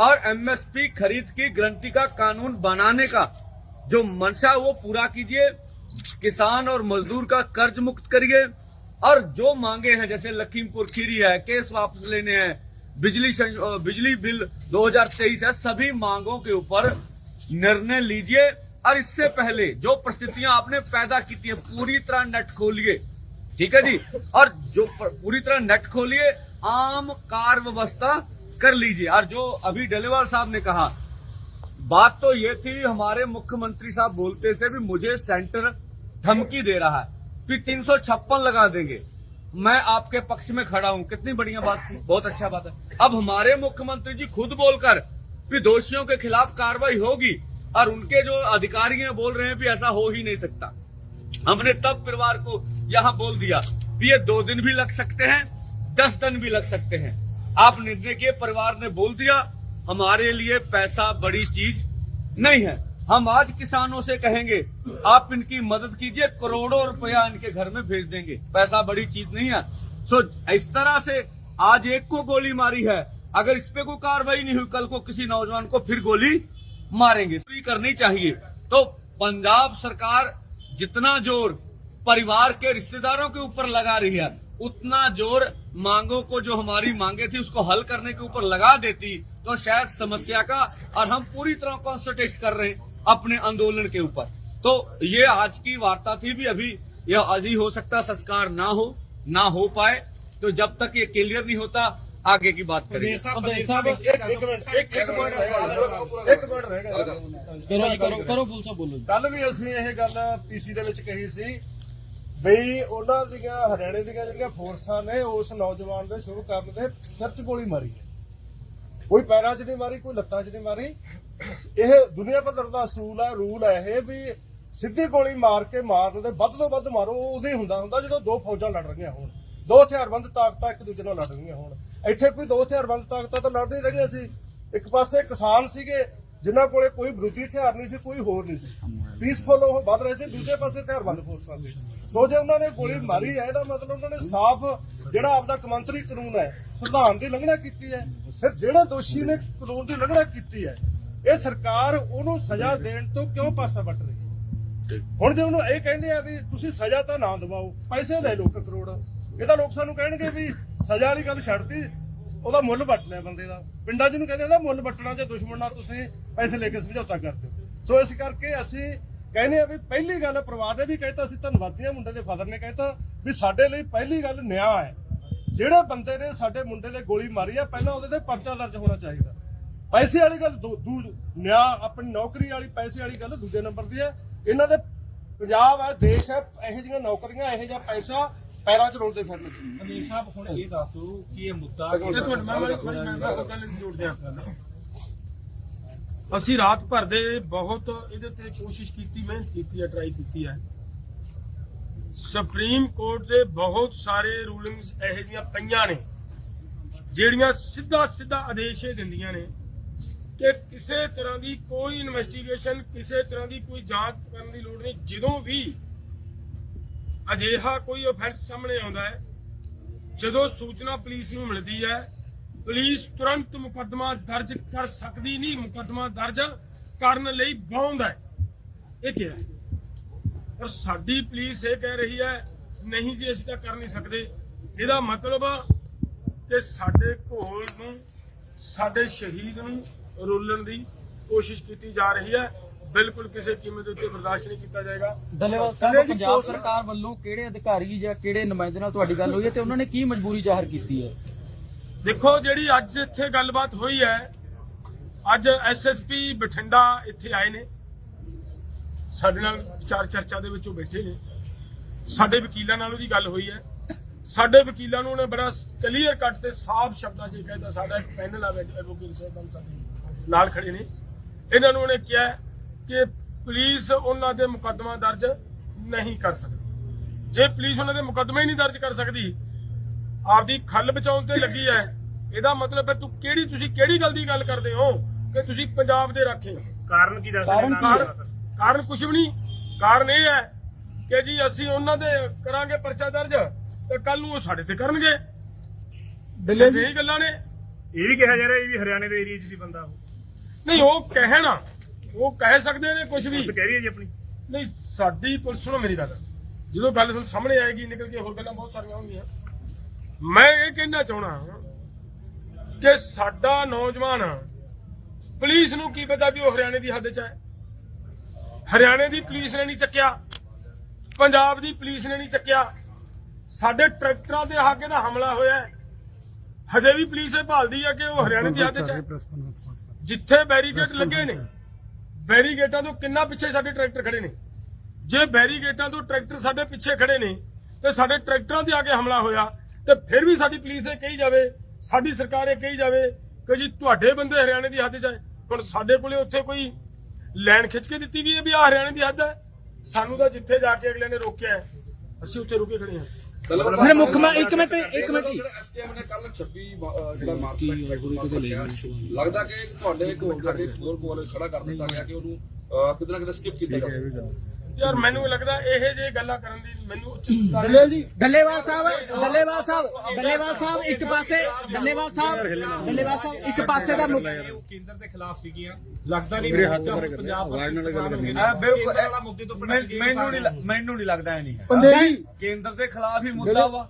Speaker 1: और एमएसपी खरीद की गारंटी का कानून बनाने का जो मंशा वो पूरा कीजिए, किसान और मजदूर का कर्ज मुक्त करिए, और जो मांगे हैं, जैसे लखीमपुर खीरी है, केस वापस लेने हैं, बिजली बिजली बिल 2023 है, सभी मांगों के ऊपर निर्णय लीजिए, और इससे पहले जो परिस्थितियाँ आपने पैदा की थी, पूरी तरह नेट खोलिए, ठीक है जी? और जो पूरी तरह नेट खोलिए, आम कार व्यवस्था कर लीजिए। और जो अभी डलेवाल साहब ने कहा बात तो ये थी, हमारे मुख्यमंत्री साहब बोलते थे भी मुझे सेंटर धमकी दे रहा है। कि तीन सौ छप्पन लगा देंगे। मैं आपके पक्ष में खड़ा हूँ। कितनी बढ़िया बात थी, बहुत अच्छा बात है। अब हमारे मुख्यमंत्री जी खुद बोलकर भी दोषियों के खिलाफ कार्रवाई होगी और उनके जो अधिकारी हैं, बोल रहे हैं भी ऐसा हो ही नहीं सकता। हमने तब परिवार को यहाँ बोल दिया कि ये दो दिन भी लग सकते हैं, दस दिन भी लग सकते हैं। आप निर्णय किए परिवार ने बोल दिया हमारे लिए पैसा बड़ी चीज़ नहीं है। हम आज किसानों से कहेंगे, आप इनकी मदद कीजिए, करोड़ों रुपया इनके घर में भेज देंगे। पैसा बड़ी चीज़ नहीं है। सो इस तरह से आज एक को गोली मारी है। अगर इस पे कोई कार्रवाई नहीं हुई, कल को किसी नौजवान को फिर गोली मारेंगे। पूरी करनी चाहिए। तो पंजाब सरकार जितना ज़ोर परिवार के रिश्तेदारों के ऊपर लगा रही है, उतना ज़ोर मांगों को जो हमारी मांगे थी, उसको हल करने के ऊपर लगा देती। तो शायद समस्या का और हम पूरी तरह कॉन्सेंट्रेट कर रहे हैं अपने आंदोलन के ऊपर तो ये आज की वार्ता थी भी अभी यह आज ही हो सकता संस्कार ना हो ना हो पाए तो जब तक ये क्लियर नहीं होता आगे की बात करेंगे
Speaker 5: ਕਰੋ ਜੀ ਕਰੋ ਕਰੋ ਫੁੱਲ ਸਾਹਿਬ ਬੋਲੋ ਜੀ
Speaker 6: ਕੱਲ ਵੀ ਅਸੀਂ ਇਹ ਗੱਲ ਪੀਸੀ ਦੇ ਵਿੱਚ ਕਹੀ ਸੀ ਬਈ ਉਹਨਾਂ ਦੀਆਂ ਹਰਿਆਣੇ ਦੀਆਂ ਜਿਹੜੀਆਂ ਫੋਰਸਾਂ ਨੇ ਉਸ ਨੌਜਵਾਨ ਦੇ ਸ਼ੁਰੂ ਕਰਨ ਦੇ ਸਿਰ 'ਚ ਗੋਲੀ ਮਾਰੀ ਹੈ ਕੋਈ ਪੈਰਾਂ 'ਚ ਨਹੀਂ ਮਾਰੀ, ਕੋਈ ਲੱਤਾਂ 'ਚ ਨਹੀਂ ਮਾਰੀ। ਇਹ ਦੁਨੀਆ ਪੱਧਰ ਦਾ ਅਸੂਲ ਹੈ, ਰੂਲ ਹੈ ਇਹ ਵੀ ਸਿੱਧੀ ਗੋਲੀ ਮਾਰ ਕੇ ਮਾਰਨ ਦੇ ਵੱਧ ਤੋਂ ਵੱਧ ਮਾਰੋ, ਉਹ ਹੁੰਦਾ ਹੁੰਦਾ ਜਦੋਂ ਦੋ ਫੌਜਾਂ ਲੜ ਰਹੀਆਂ ਹੋਣ। ਦੋ ਹਥਿਆਰਬੰਦ ਤਾਕਤਾਂ ਇੱਕ ਦੂਜੇ ਨਾਲ ਲੜ ਰਹੀਆਂ ਹੋਣ। ਇੱਥੇ ਕੋਈ ਦੋ ਹਥਿਆਰਬੰਦ ਤਾਕਤਾਂ ਤਾਂ ਲੜ ਨਹੀਂ ਰਹੀਆਂ ਸੀ। ਇੱਕ ਪਾਸੇ ਕਿਸਾਨ ਸੀਗੇ, ਜਿਨ੍ਹਾਂ ਕੋਲੇ ਕੋਈ ਵਿਰੋਧੀ ਹਥਿਆਰ ਨਹੀਂ ਸੀ, ਕੋਈ ਹੋਰ ਨਹੀਂ ਸੀ। ਪੀਸਫੁਲ ਉਹ ਵੱਧ ਰਹੇ ਸੀ, ਦੂਜੇ ਪਾਸੇ ਹਥਿਆਰਬੰਦ ਫੋਰਸਾਂ ਸੀ। ਸੋ ਜੇ ਉਹਨਾਂ ਨੇ ਗੋਲੀ ਮਾਰੀ ਹੈ, ਇਹਦਾ ਮਤਲਬ ਉਹਨਾਂ ਨੇ ਸਾਫ਼ ਜਿਹੜਾ ਆਪਦਾ ਕਮੰਤਰੀ ਕਾਨੂੰਨ ਹੈ ਸੰਵਿਧਾਨ ਦੀ ਉਲੰਘਣਾ ਕੀਤੀ ਹੈ। ਫਿਰ ਜਿਹੜਾ ਦੋਸ਼ੀ ਨੇ ਕਾਨੂੰਨ ਦੀ ਉਲੰਘਣਾ ਕੀਤੀ ਹੈ ਇਹ ਸਰਕਾਰ ਉਹਨੂੰ ਸਜ਼ਾ ਦੇਣ ਤੋਂ ਕਿਉਂ ਪਾਸਾ ਵੱਟ ਰਹੀ ਹੈ? ਹੁਣ ਜੇ ਉਹਨੂੰ ਇਹ ਕਹਿੰਦੇ ਆ ਵੀ ਤੁਸੀਂ ਸਜ਼ਾ ਤਾਂ ਨਾ ਦਿਵਾਓ ਪੈਸੇ ਲੈ ਲਓ ਇੱਕ ਕਰੋੜ ਇਹ ਤਾਂ ਲੋਕ ਸਾਨੂੰ ਕਹਿਣਗੇ ਵੀ ਸਜ਼ਾ ਵਾਲੀ ਗੱਲ ਛੱਡਤੀ ਉਹਦਾ ਮੁੱਲ ਵੱਟ ਲਿਆ ਬੰਦੇ ਦਾ। ਪਿੰਡਾਂ 'ਚ ਨੂੰ ਕਹਿੰਦੇ ਉਹਦਾ ਮੁੱਲ ਵੱਟਣਾ ਜੇ ਦੁਸ਼ਮਣ ਨਾਲ ਤੁਸੀਂ ਪੈਸੇ ਲੈ ਕੇ ਸਮਝੌਤਾ ਕਰਦੇ ਸੋ ਇਸ ਕਰਕੇ ਅਸੀਂ ਕਹਿੰਦੇ ਆ ਵੀ ਪਹਿਲੀ ਗੱਲ ਪਰਿਵਾਰ ਨੇ ਵੀ ਕਹਿਤਾ ਸੀ ਧੰਨਵਾਦੀਆਂ ਮੁੰਡੇ ਦੇ ਫਾਦਰ ਨੇ ਕਹਿਤਾ ਵੀ ਸਾਡੇ ਲਈ ਪਹਿਲੀ ਗੱਲ ਨਿਆਂ ਹੈ। ਜਿਹੜੇ ਬੰਦੇ ਨੇ ਸਾਡੇ ਮੁੰਡੇ ਦੇ ਗੋਲੀ ਮਾਰੀ ਆ ਪਹਿਲਾਂ ਉਹਦੇ ਤੇ ਪਰਚਾ ਦਰਜ ਹੋਣਾ ਚਾਹੀਦਾ। ਪੈਸੇ ਵਾਲੀ ਗੱਲ ਦੂ ਨਿਆਂ ਆਪਣੀ ਨੌਕਰੀ ਵਾਲੀ ਪੈਸੇ ਵਾਲੀ ਗੱਲ ਦੂਜੇ ਨੰਬਰ ਦੀ ਹੈ ਇਹਨਾਂ ਦੇ ਪੰਜਾਬ ਹੈ ਦੇਸ਼ ਹੈ ਇਹੋ ਜਿਹੀਆਂ ਨੌਕਰੀਆਂ ਇਹੋ ਜਿਹਾ ਪੈਸਾ ਪੈਰਾਂ 'ਚ ਰੋਲਦੇ ਫਿਰਨਗੇ
Speaker 4: ਅਮੀਰ ਸਾਹਿਬ ਹੁਣ ਇਹ ਦੱਸ ਦਿਓ ਕਿ ਇਹ ਮੁੱਦਾ
Speaker 2: ਮੈਂ ਗੱਲ ਜੋੜ ਦਿਆਂ ਅਸੀਂ ਰਾਤ ਭਰ ਦੇ ਬਹੁਤ ਇਹਦੇ ਤੇ ਕੋਸ਼ਿਸ਼ ਕੀਤੀ ਮਿਹਨਤ ਕੀਤੀ ਹੈ ਟਰਾਈ ਕੀਤੀ ਹੈ ਸੁਪਰੀਮ ਕੋਰਟ ਦੇ ਬਹੁਤ ਸਾਰੇ ਰੂਲਿੰਗਸ ਇਹੋ ਜਿਹੀਆਂ ਪਈਆਂ ਨੇ, ਜਿਹੜੀਆਂ ਸਿੱਧਾ ਸਿੱਧਾ ਆਦੇਸ਼ ਇਹ ਦਿੰਦੀਆਂ ਨੇ ਕਿ ਕਿਸੇ ਤਰ੍ਹਾਂ ਦੀ ਕੋਈ ਇਨਵੈਸਟੀਗੇਸ਼ਨ ਕਿਸੇ ਤਰ੍ਹਾਂ ਦੀ ਕੋਈ ਜਾਂਚ ਕਰਨ ਦੀ ਲੋੜ ਨਹੀਂ। ਜਦੋਂ ਵੀ ਅਜਿਹਾ ਕੋਈ ਆਫੈਂਸ ਸਾਹਮਣੇ ਆਉਂਦਾ ਹੈ, ਜਦੋਂ ਸੂਚਨਾ ਪੁਲਿਸ ਨੂੰ ਮਿਲਦੀ ਹੈ, ਪੁਲਿਸ ਤੁਰੰਤ ਮੁਕੱਦਮਾ ਦਰਜ ਕਰ ਸਕਦੀ ਨਹੀਂ, ਮੁਕੱਦਮਾ ਦਰਜ ਕਰਨ ਲਈ ਬਾਉਂਡ ਹੈ। ਇਹ ਕਿਹਾ ਪਰ ਸਾਡੀ ਪੁਲਿਸ ਇਹ ਕਹਿ ਰਹੀ ਹੈ ਨਹੀਂ ਜੀ ਅਸੀਂ ਤਾਂ ਕਰ ਨਹੀਂ ਸਕਦੇ। ਇਹਦਾ ਮਤਲਬ ਕਿ ਸਾਡੇ ਘੋਲ ਨੂੰ ਸਾਡੇ ਸ਼ਹੀਦ ਨੂੰ ਰੋਲਣ ਦੀ ਕੋਸ਼ਿਸ਼ ਕੀਤੀ ਜਾ ਰਹੀ ਹੈ। ਬਿਲਕੁਲ ਕਿਸੇ ਕੀਮਤ ਉੱਤੇ ਬਰਦਾਸ਼ਤ ਨਹੀਂ ਕੀਤਾ ਜਾਏਗਾ।
Speaker 5: ਸਾਹਿਬ ਪੰਜਾਬ ਸਰਕਾਰ ਵੱਲੋਂ ਕਿਹੜੇ ਅਧਿਕਾਰੀ ਜਾਂ ਕਿਹੜੇ ਨੁਮਾਇੰਦੇ ਨਾਲ ਤੁਹਾਡੀ ਗੱਲ ਹੋਈ ਹੈ ਤੇ ਉਹਨਾਂ ਨੇ ਕੀ ਮਜਬੂਰੀ ਜ਼ਾਹਰ ਕੀਤੀ ਹੈ?
Speaker 2: ਦੇਖੋ ਜਿਹੜੀ ਅੱਜ ਇੱਥੇ ਗੱਲਬਾਤ ਹੋਈ ਹੈ ਅੱਜ ਐਸਐਸਪੀ ਬਠਿੰਡਾ ਇੱਥੇ ਆਏ ਨੇ। ਸਾਡੇ ਨਾਲ ਵਿਚਾਰ ਚਰਚਾ ਦੇ ਵਿੱਚ ਉਹ ਬੈਠੇ ਨੇ। ਸਾਡੇ ਵਕੀਲਾਂ ਨਾਲ ਉਹਦੀ ਗੱਲ ਹੋਈ ਹੈ। ਸਾਡੇ ਵਕੀਲਾਂ ਨੂੰ ਉਹਨੇ ਬੜਾ ਕਲੀਅਰ ਕੱਟ ਤੇ ਸਾਫ਼ ਸ਼ਬਦਾਂ 'ਚ ਇਹ ਕਹਿੰਦਾ ਸਾਡਾ ਇੱਕ ਪੈਨਲ ਆ ਐਡਵੋਕੇਟ ਸਾਹਿਬਾਨ ਸਾਡੇ ਨਾਲ ਖੜੇ ਨੇ। ਇਹਨਾਂ ਨੂੰ ਉਹਨੇ ਕਿਹਾ ਕਿ ਪੁਲਿਸ ਉਹਨਾਂ ਦੇ ਮੁਕੱਦਮਾ ਦਰਜ ਨਹੀਂ ਕਰ ਸਕਦੀ। ਜੇ ਪੁਲਿਸ ਉਹਨਾਂ ਦੇ ਮੁਕੱਦਮੇ ਹੀ ਨਹੀਂ ਦਰਜ ਕਰ ਸਕਦੀ ਆਪਦੀ ਖੱਲ ਬਚਾਉਣ ਤੇ ਲੱਗੀ ਹੈ ਇਹਦਾ ਮਤਲਬ ਹੈ ਤੂੰ ਕਿਹੜੀ ਤੁਸੀਂ ਕਿਹੜੀ ਗੱਲ ਦੀ ਗੱਲ ਕਰਦੇ ਹੋ ਕਿ ਤੁਸੀਂ ਪੰਜਾਬ ਦੇ ਰਾਖੇ ਹੋ?
Speaker 3: ਕਾਰਨ ਕੀ ਦੱਸ
Speaker 5: ਕਾਰਨ ਕੀ ਹੈ?
Speaker 2: ਕਾਰਨ ਕੁਝ ਵੀ ਨਹੀਂ। ਕਾਰਨ ਇਹ ਹੈ ਕਿ ਜੀ ਅਸੀਂ ਉਹਨਾਂ ਦੇ ਕਰਾਂਗੇ ਪਰਚਾ ਦਰਜ ਤੇ ਕੱਲ ਨੂੰ ਉਹ ਸਾਡੇ ਤੇ ਕਰਨਗੇ। ਬਿੱਲੇ ਇਹ ਗੱਲਾਂ ਨੇ।
Speaker 3: ਇਹ ਵੀ ਕਿਹਾ ਜਾ ਰਿਹਾ ਇਹ ਵੀ ਹਰਿਆਣੇ ਦੇ ਏਰੀਆ 'ਚ ਸੀ ਬੰਦਾ ਉਹ।
Speaker 2: ਨਹੀਂ ਉਹ ਕਹਿਣਾ ਉਹ ਕਹਿ ਸਕਦੇ ਨੇ ਕੁਝ ਵੀ।
Speaker 3: ਕਹਿ ਰਹੀ ਹੈ ਜੀ ਆਪਣੀ।
Speaker 2: ਨਹੀਂ ਸਾਡੀ ਪੁਲਿਸ ਸੁਣੋ ਮੇਰੀ ਗੱਲ। ਜਦੋਂ ਗੱਲ ਤੁਹਾਨੂੰ ਸਾਹਮਣੇ ਆਏਗੀ ਨਿਕਲ ਕੇ ਹੋਰ ਗੱਲਾਂ ਬਹੁਤ ਸਾਰੀਆਂ ਹੋਣਗੀਆਂ। ਮੈਂ ਇਹ ਕਹਿਣਾ ਚਾਹਣਾ ਕਿ ਸਾਡਾ ਨੌਜਵਾਨ ਪੁਲਿਸ ਨੂੰ ਕੀ ਪਤਾ ਵੀ ਉਹ ਹਰਿਆਣੇ ਦੀ ਹੱਦ 'ਚ ਹੈ? ਹਰਿਆਣੇ ਦੀ ਪੁਲਿਸ ਨੇ ਨਹੀਂ ਚੱਕਿਆ, ਪੰਜਾਬ ਦੀ ਪੁਲਿਸ ਨੇ ਨਹੀਂ ਚੱਕਿਆ। ਸਾਡੇ ਟਰੈਕਟਰਾਂ ਤੇ ਆ ਕੇ ਦਾ ਹਮਲਾ ਹੋਇਆ ਹਜੇ ਵੀ ਪੁਲਿਸ ਇਹ ਭਾਲਦੀ ਹੈ ਕਿ ਉਹ ਹਰਿਆਣੇ ਦੀ ਹੱਦ 'ਚ ਹੈ। ਜਿੱਥੇ ਬੈਰੀਕੇਡ ਲੱਗੇ ਨੇ ਬੈਰੀਗੇਟਾਂ ਤੋਂ ਕਿੰਨਾ ਪਿੱਛੇ ਸਾਡੇ ਟਰੈਕਟਰ ਖੜੇ ਨੇ? ਜੇ ਬੈਰੀਗੇਟਾਂ ਤੋਂ ਟਰੈਕਟਰ ਸਾਡੇ ਪਿੱਛੇ ਖੜੇ ਨੇ, ਤੇ ਸਾਡੇ ਟਰੈਕਟਰਾਂ ਤੇ ਆ ਕੇ ਹਮਲਾ ਹੋਇਆ, ਤੇ ਫਿਰ ਵੀ ਸਾਡੀ ਪੁਲਿਸ ਇਹ ਕਹੀ ਜਾਵੇ, ਸਾਡੀ ਸਰਕਾਰ ਇਹ ਕਹੀ ਜਾਵੇ ਕਿ ਜੀ ਤੁਹਾਡੇ ਬੰਦੇ ਹਰਿਆਣੇ ਦੀ ਹੱਦ 'ਚ ਆਏ ਹੁਣ ਸਾਡੇ ਕੋਲੇ ਉੱਥੇ ਕੋਈ ਲਾਈਨ ਖਿੱਚ ਕੇ ਦਿੱਤੀ ਗਈ ਹੈ ਵੀ ਆ ਹਰਿਆਣੇ ਦੀ ਹੱਦ ਹੈ। ਸਾਨੂੰ ਤਾਂ ਜਿੱਥੇ ਜਾ ਕੇ ਅਗਲੇ ਨੇ ਰੋਕਿਆ ਹੈ, ਅਸੀਂ ਉੱਥੇ ਰੁਕੇ ਖੜੇ ਹਾਂ।
Speaker 5: ਮੇਰੇ ਮੁੱਖ ਮੈਂ ਇੱਕ ਮਿੰਟ ਇੱਕ ਮਿੰਟ ਜੀ।
Speaker 7: ਐਸਕੇਐਮ ਨੇ ਕੱਲ 26 ਅਹ, ਜਿਹੜਾ ਮਾਰਚ ਲੱਗਦਾ ਕਿ ਤੁਹਾਡੇ ਕੋਲ ਜਾ ਕੇ ਹੋਰ ਕੋਲ ਖੜਾ ਕਰ ਦਿੱਤਾ ਗਿਆ ਕਿ ਉਹਨੂੰ ਅਹ, ਕਿਤੇ ਨਾ ਕਿਤੇ ਸਕਿਪ ਕੀਤਾ ਸਕਦਾ
Speaker 2: ਯਾਰ ਮੈਨੂੰ ਲੱਗਦਾ ਇਹ ਜੇ ਗੱਲਾਂ ਕਰਨ ਦੀ ਮੈਨੂੰ
Speaker 6: ਜੀ
Speaker 5: ਡੱਲੇਵਾਲ ਸਾਹਿਬ ਡੱਲੇਵਾਲ ਸਾਹਿਬ ਡੱਲੇਵਾਲ ਸਾਹਿਬ ਇੱਕ ਪਾਸੇ ਡੱਲੇਵਾਲ ਸਾਹਿਬ ਡੱਲੇਵਾਲ ਸਾਹਿਬ ਇੱਕ ਪਾਸੇ ਦਾ
Speaker 4: ਕੇਂਦਰ ਦੇ ਖਿਲਾਫ ਸੀਗੀਆਂ। ਲੱਗਦਾ ਨਹੀਂ ਮੇਰੇ ਹੱਥ ਪੰਜਾਬ ਨਾਲ ਗੱਲ ਕਰਨੀ
Speaker 1: ਇਹ ਬਿਲਕੁਲ
Speaker 4: ਵਾਲਾ ਮੁੱਦੇ ਤੋਂ
Speaker 1: ਮੈਨੂੰ ਨਹੀਂ ਮੈਨੂੰ ਨਹੀਂ ਲੱਗਦਾ ਇਹ ਨਹੀਂ ਕੇਂਦਰ ਦੇ ਖਿਲਾਫ ਹੀ ਮੁੱਦਾ ਵਾ।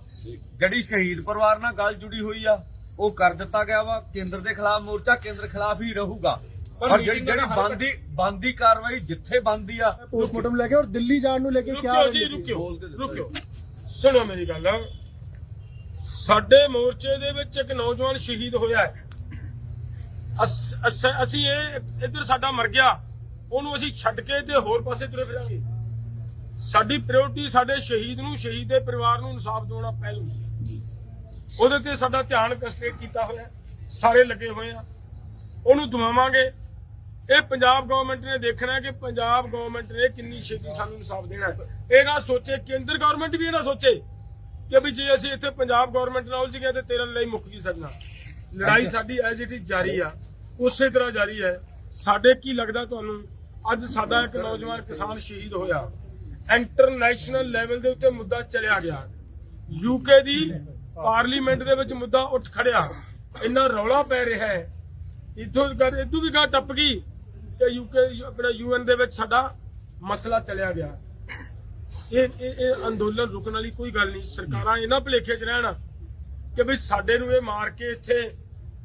Speaker 1: ਜਿਹੜੀ ਸ਼ਹੀਦ ਪਰਿਵਾਰ ਨਾਲ ਗੱਲ ਜੁੜੀ ਹੋਈ ਆ ਉਹ ਕਰ ਦਿੱਤਾ ਗਿਆ ਵਾ। ਕੇਂਦਰ ਦੇ ਖਿਲਾਫ ਮੋਰਚਾ ਕੇਂਦਰ ਖਿਲਾਫ ਹੀ ਰਹੂਗਾ।
Speaker 4: ਪਰ
Speaker 1: ਜਿਹੜੀ ਜਿਹੜੀ ਬੰਦੀ ਬੰਦੀ ਕਾਰਵਾਈ ਜਿੱਥੇ ਬੰਦੀ ਆ
Speaker 6: ਪੋਸਟਮਾਰਟਮ ਲੈ ਕੇ ਔਰ ਦਿੱਲੀ ਜਾਣ ਨੂੰ ਲੈ ਕੇ ਕਿਆ
Speaker 2: ਰੁਕਿਓ ਜੀ ਰੁਕਿਓ ਰੁਕਿਓ। ਸੁਣੋ ਮੇਰੀ ਗੱਲ। ਸਾਡੇ ਮੋਰਚੇ ਦੇ ਵਿੱਚ ਇੱਕ ਨੌਜਵਾਨ ਸ਼ਹੀਦ ਹੋਇਆ ਹੈ। ਅਸ- ਇਹ ਇੱਧਰ ਸਾਡਾ ਮਰ ਗਿਆ। ਉਹਨੂੰ ਅਸੀਂ ਛੱਡ ਕੇ ਤੇ ਹੋਰ ਪਾਸੇ ਤੁਰੇ ਫਿਰਾਂਗੇ। ਸਾਡੀ ਪ੍ਰਾਇੋਰਟੀ ਸਾਡੇ ਸ਼ਹੀਦ ਨੂੰ ਸ਼ਹੀਦ ਦੇ ਪਰਿਵਾਰ ਨੂੰ ਇਨਸਾਫ ਦਿਵਾਉਣਾ ਪਹਿਲ ਹੈ। ਉਹਦੇ ਤੇ ਸਾਡਾ ਧਿਆਨ ਕਸਟਰੇਟ ਕੀਤਾ ਹੋਇਆ। ਸਾਰੇ ਲੱਗੇ ਹੋਏ ਆ। ਉਹਨੂੰ ਦਵਾਵਾਂਗੇ। ਇਹ ਪੰਜਾਬ ਗਵਰਨਮੈਂਟ ਨੇ ਦੇਖਣਾ ਕਿ ਪੰਜਾਬ ਗਵਰਨਮੈਂਟ ਨੇ ਕਿੰਨੀ ਛੇਤੀ ਸਾਨੂੰ ਇਨਸਾਫ ਦੇਣਾ ਇਹ ਨਾ ਸੋਚੇ, ਕੇਂਦਰ ਗਵਰਨਮੈਂਟ ਵੀ ਇਹ ਨਾ ਸੋਚੇ ਕਿ ਵੀ ਜੇ ਅਸੀਂ ਇੱਥੇ ਪੰਜਾਬ ਗਵਰਨਮੈਂਟ ਨਾਲ ਉਲਝ ਗਏ ਤੇ ਤੇਰਾ ਲੜਾਈ ਮੁੱਕ ਗਈ ਸਾਡੇ ਲੜਾਈ ਸਾਡੀ ਐਜ ਇਟ ਜਾਰੀ ਆ। ਉਸੇ ਤਰ੍ਹਾਂ ਜਾਰੀ ਹੈ। ਸਾਡੇ ਕੀ ਲੱਗਦਾ ਤੁਹਾਨੂੰ? ਅੱਜ ਸਾਡਾ ਇੱਕ ਨੌਜਵਾਨ ਕਿਸਾਨ ਸ਼ਹੀਦ ਹੋਇਆ। ਇੰਟਰਨੈਸ਼ਨਲ ਲੈਵਲ ਦੇ ਉੱਤੇ ਮੁੱਦਾ ਚਲਿਆ ਗਿਆ। ਯੂਕੇ ਦੀ ਪਾਰਲੀਮੈਂਟ ਦੇ ਵਿੱਚ ਮੁੱਦਾ ਉੱਠ ਖੜਿਆ। ਇੰਨਾ ਰੌਲਾ ਪੈ ਰਿਹਾ ਹੈ। ਇਦੋਂ ਇਦੋਂ ਵੀ ਗਾ ਟੱਪ ਗਈ। ਕਿ ਯੂਕੇ ਆਪਣਾ ਯੂਐਨ ਦੇ ਵਿੱਚ ਸਾਡਾ ਮਸਲਾ ਚੱਲਿਆ ਗਿਆ। ਇਹ ਇਹ ਇਹ ਅੰਦੋਲਨ ਰੁਕਣ ਵਾਲੀ ਕੋਈ ਗੱਲ ਨਹੀਂ। ਸਰਕਾਰਾਂ ਇਹਨਾਂ ਭੁਲੇਖੇ 'ਚ ਰਹਿਣ ਕਿ ਵੀ ਸਾਡੇ ਨੂੰ ਇਹ ਮਾਰ ਕੇ ਇੱਥੇ